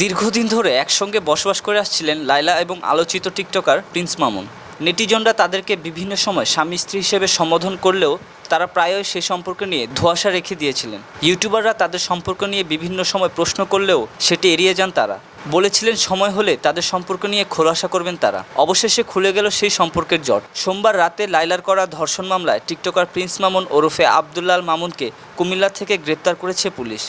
দীর্ঘদিন ধরে একসঙ্গে বসবাস করে আসছিলেন লাইলা এবং আলোচিত টিকটকার প্রিন্স মামুন। নেটিজনরা তাদেরকে বিভিন্ন সময় স্বামী স্ত্রী হিসেবে সম্বোধন করলেও তারা প্রায়ই সে সম্পর্ক নিয়ে ধোঁয়াশা রেখে দিয়েছিলেন। ইউটিউবাররা তাদের সম্পর্ক নিয়ে বিভিন্ন সময় প্রশ্ন করলেও সেটি এড়িয়ে যান তারা। বলেছিলেন, সময় হলে তাদের সম্পর্ক নিয়ে খোলাসা করবেন তারা। অবশেষে খুলে গেল সেই সম্পর্কের জট। সোমবার রাতে লাইলার করা ধর্ষণ মামলায় টিকটকার প্রিন্স মামুন ওরফে আবদুল্লাল মামুনকে কুমিল্লা থেকে গ্রেপ্তার করেছে পুলিশ।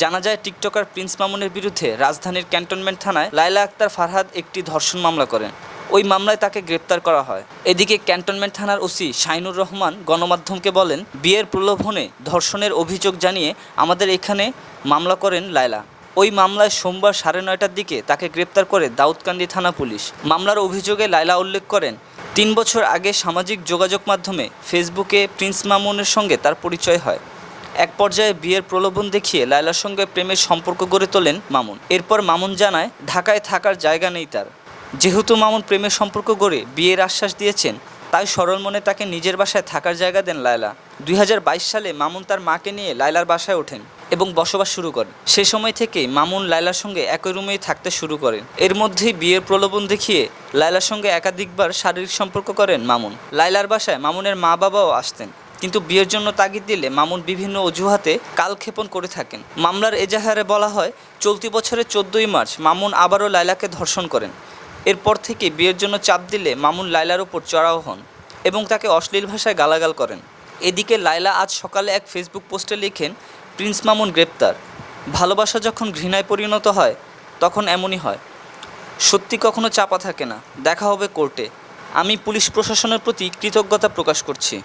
জানা যায়, টিকটকার প্রিন্স মামুনের বিরুদ্ধে রাজধানীর ক্যান্টনমেন্ট থানায় লাইলা আক্তার ফারহাদ একটি ধর্ষণ মামলা করেন। ওই মামলায় তাকে গ্রেপ্তার করা হয়। এদিকে ক্যান্টনমেন্ট থানার ওসি শাইনুর রহমান গণমাধ্যমকে বলেন, বিয়ের প্রলোভনে ধর্ষণের অভিযোগ জানিয়ে আমাদের এখানে মামলা করেন লায়লা। ওই মামলায় সোমবার সাড়ে নয়টার দিকে তাকে গ্রেপ্তার করে দাউদকান্দি থানা পুলিশ। মামলার অভিযোগে লায়লা উল্লেখ করেন, তিন বছর আগে সামাজিক যোগাযোগ মাধ্যমে ফেসবুকে প্রিন্স মামুনের সঙ্গে তার পরিচয় হয়। এক পর্যায়ে বিয়ের প্রলোভন দেখিয়ে লায়লার সঙ্গে প্রেমের সম্পর্ক গড়ে তোলেন মামুন। এরপর মামুন জানায়, ঢাকায় থাকার জায়গা নেই তার। যেহেতু মামুন প্রেমের সম্পর্ক গড়ে বিয়ের আশ্বাস দিয়েছেন, তাই সরল মনে তাকে নিজের বাসায় থাকার জায়গা দেন লায়লা। দুই হাজার বাইশ সালে মামুন তার মাকে নিয়ে লায়লার বাসায় ওঠেন এবং বসবাস শুরু করেন। সে সময় থেকেই মামুন লায়লার সঙ্গে একই রুমেই থাকতে শুরু করেন। এর মধ্যেই বিয়ের প্রলোভন দেখিয়ে লায়লার সঙ্গে একাধিকবার শারীরিক সম্পর্ক করেন মামুন। লায়লার বাসায় মামুনের মা বাবাও আসতেন, কিন্তু বিয়ের জন্য তাগিদ দিলে মামুন বিভিন্ন অজুহাতে কালক্ষেপণ করে থাকেন। মামলার এজাহারে বলা হয়, চলতি বছরের চোদ্দোই মার্চ মামুন আবারও লায়লাকে ধর্ষণ করেন। এরপর থেকে বিয়ের জন্য চাপ দিলে মামুন লায়লার ওপর চড়াও হন এবং তাকে অশ্লীল ভাষায় গালাগাল করেন। এদিকে লায়লা আজ সকালে এক ফেসবুক পোস্টে লিখেন, প্রিন্স মামুন গ্রেপ্তার। ভালোবাসা যখন ঘৃণায় পরিণত হয়, তখন এমনই হয়। সত্যি কখনো চাপা থাকে না। দেখা হবে কোর্টে। আমি পুলিশ প্রশাসনের প্রতি কৃতজ্ঞতা প্রকাশ করছি।